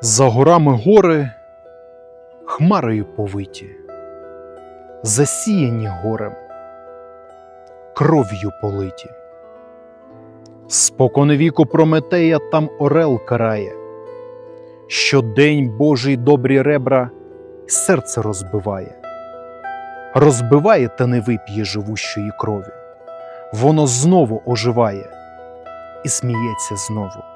За горами гори хмарою повиті, засіяні горем, кров'ю политі. Споконвіку Прометея там орел карає, щодень Божий добрі ребра серце розбиває, розбиває та не вип'є живущої крові, воно знову оживає і сміється знову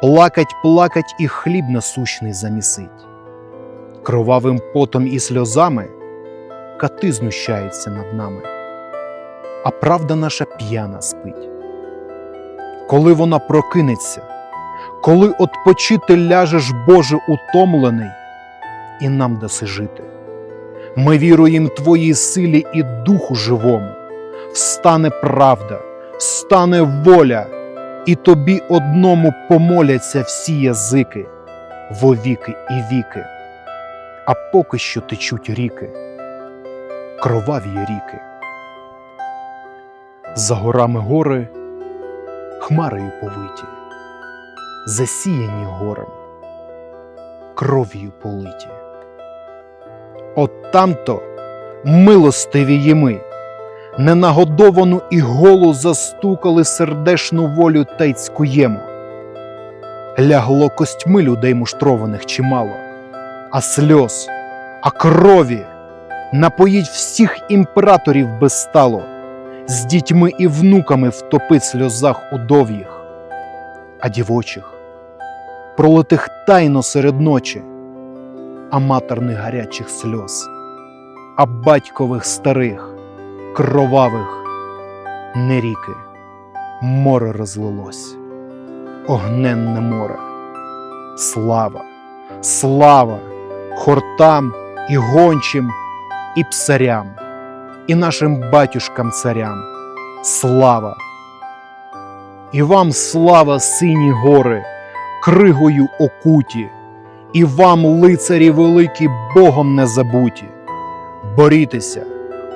плакать, плакать і хліб насущний замісить. Кровавим потом і сльозами кати знущаються над нами, а правда наша п'яна спить. Коли вона прокинеться, коли отпочити ляжеш, Боже, утомлений, і нам даси жити. Ми віруємо Твоїй силі і духу живому, встане правда, встане воля і тобі одному помоляться всі язики вовіки і віки, а поки що течуть ріки, кроваві ріки. За горами гори хмарою повиті, засіяні горем, кров'ю политі. От тамто милостиві єми ненагодовану і голу застукали сердешну волю та й цькуємо. Лягло костьми людей муштрованих чимало, а сльоз, а крові. Напоїть всіх імператорів безстало, з дітьми і внуками втопить сльозах удов'їх, а дівочих. Пролитих тайно серед ночі, а матерних гарячих сльоз, а батькових старих кровавих не ріки, море розлилось, огненне море. Слава, слава хортам і гончим, і псарям, і нашим батюшкам царям. Слава! І вам слава, сині гори, кригою окуті, і вам, лицарі великі, Богом не забуті. Борітеся!